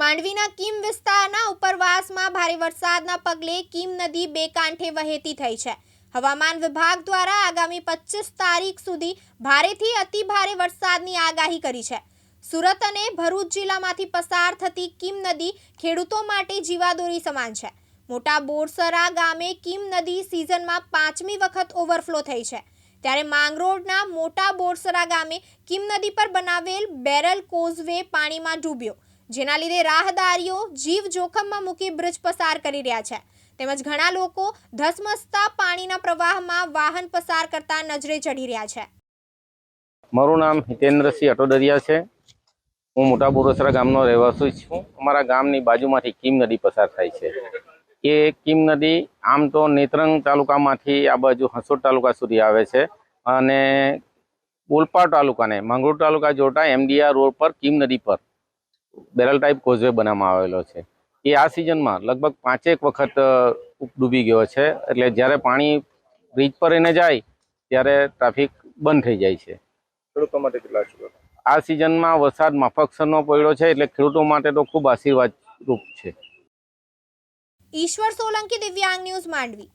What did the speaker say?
માંડવીના કીમ વિસ્તારના ઉપરવાસમાં ભારે વરસાદના પગલે કીમ નદી બે કાંઠે વહેતી થઈ છે. હવામાન વિભાગ દ્વારા આગામી પચીસ તારીખ સુધી ભારેથી અતિ ભારે વરસાદની આગાહી કરી છે. સુરત અને ભરૂચ જિલ્લામાંથી પસાર થતી કીમ નદી ખેડૂતો માટે જીવાદોરી સમાન છે. મોટા બોરસરા ગામે કીમ નદી સિઝનમાં પાંચમી વખત ઓવરફ્લો થઈ છે. ત્યારે માંગરોળના મોટા બોરસરા ગામે કીમ નદી પર બનાવેલ બેરલ કોઝવે પાણીમાં ડૂબ્યો. જેના લીધે રાહદારીઓ જીવ જોખમમાં મૂકી બ્રિજ પસાર કરી રહ્યા છે. તેમજ ઘણા લોકો ધસમસતા પાણીના પ્રવાહમાં વાહન પસાર કરતા નજરે ચડી રહ્યા છે. મારું નામ હિતેન્દ્રસિંહ અટોદરિયા છે. હું મોટા બોરસરા ગામનો રહેવાસી છું. અમારા ગામની બાજુમાંથી કીમ નદી પસાર થાય છે. એ કીમ નદી આમ તો નેત્રંગ તાલુકામાંથી આ બાજુ હંસોડ તાલુકા સુધી આવે છે અને ઓલપાડ તાલુકાને માંગરોળ તાલુકા જોડતા એમડીઆર રોડ પર કીમ નદી પર બેરલ ટાઈપ કોઝવે બનાવવામાં આવેલો છે. એ આ સિઝનમાં લગભગ પાંચેક વખત ડૂબી ગયો છે. એટલે જ્યારે પાણી બ્રિજ પર એને જાય ત્યારે ટ્રાફિક બંધ થઈ જાય છે. ખેડૂતો માટે કેટલા આ સિઝનમાં વરસાદ માફકસરનો પડ્યો છે એટલે ખેડૂતો માટે તો ખૂબ આશીર્વાદ રૂપ છે. ઈશ્વર સોલંકી દિવ્યાંગ ન્યૂઝ માંડવી.